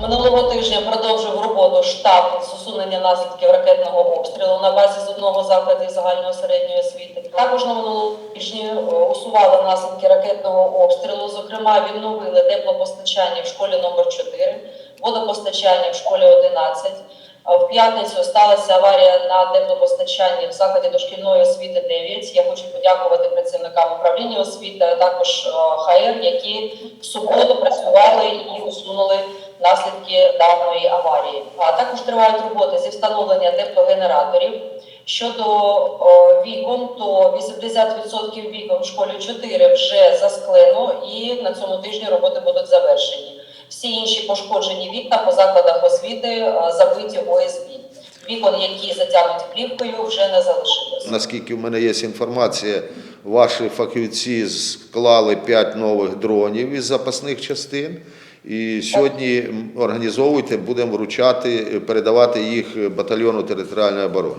Минулого тижня продовжив роботу штаб з усунення наслідків ракетного обстрілу на базі з одного закладу загальної середньої освіти. Також на минулому тижні е, усували наслідки ракетного обстрілу. Зокрема, відновили теплопостачання в школі номер 4, водопостачання в школі 11. В п'ятницю сталася аварія на теплопостачанні в закладі дошкільної освіти 9. Я хочу подякувати працівникам управління освіти, а також е, ХР, які в суботу працювали наслідки даної аварії. А також тривають роботи зі встановлення теплогенераторів. Щодо о, вікон, то 80% вікон в школі 4 вже засклено, і на цьому тижні роботи будуть завершені. Всі інші пошкоджені вікна по закладах освіти е, забиті ОСБ. Вікон, які затягнуті плівкою, вже не залишилось. Наскільки в мене є інформація, ваші фахівці склали 5 нових дронів із запасних частин. І сьогодні організовуйте, будемо вручати, передавати їх батальйону територіальної оборони.